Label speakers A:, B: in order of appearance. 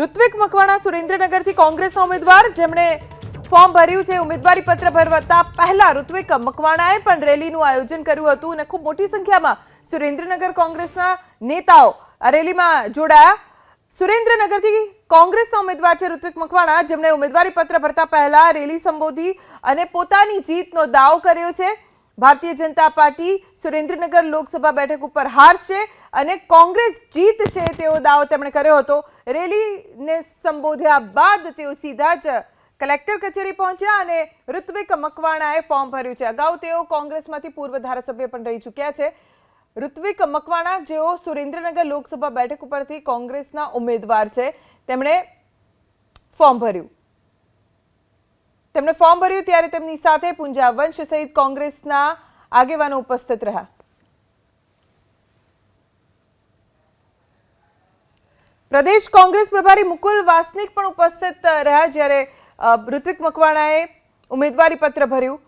A: ઋત્વિક મકવાણા સુરેન્દ્રનગરથી કોંગ્રેસના ઉમેદવાર, જેમણે ફોર્મ ભર્યું છે, ઉમેદવારી પત્ર ભરતા પહેલા ઋત્વિક મકવાણાએ પણ રેલીનું આયોજન કર્યું હતું અને ખૂબ મોટી સંખ્યામાં સુરેન્દ્રનગર કોંગ્રેસના નેતાઓ આ રેલીમાં જોડાયા. સુરેન્દ્રનગરથી કોંગ્રેસના ઉમેદવાર છે ઋત્વિક મકવાણા, જેમણે ઉમેદવારી પત્ર ભરતા પહેલા રેલી સંબોધી અને પોતાની જીતનો દાવ કર્યો છે. ભારતીય જનતા પાર્ટી સુરેન્દ્રનગર લોકસભા બેઠક ઉપર હારશે અને કોંગ્રેસ જીતશે તેવો દાવો તેમણે કર્યો હતો. રેલીને સંબોધ્યા બાદ તેઓ સીધા જ કલેક્ટર કચેરી પહોંચ્યા અને ઋત્વિક મકવાણાએ ફોર્મ ભર્યું છે. અગાઉ તેઓ કોંગ્રેસમાંથી પૂર્વ ધારાસભ્ય પણ રહી ચૂક્યા છે. ઋત્વિક મકવાણા, જેઓ સુરેન્દ્રનગર લોકસભા બેઠક ઉપરથી કોંગ્રેસના ઉમેદવાર છે, તેમણે ફોર્મ ભર્યું. તેમણે ફોર્મ ભર્યું ત્યારે તેમની સાથે પૂંજા વંશ સહિત કોંગ્રેસના આગેવાનો ઉપસ્થિત રહ્યા. પ્રદેશ કોંગ્રેસ પ્રભારી મુકુલ વાસનિક પણ ઉપસ્થિત રહ્યા જ્યારે ઋત્વિક મકવાણાએ ઉમેદવારી પત્ર ભર્યું.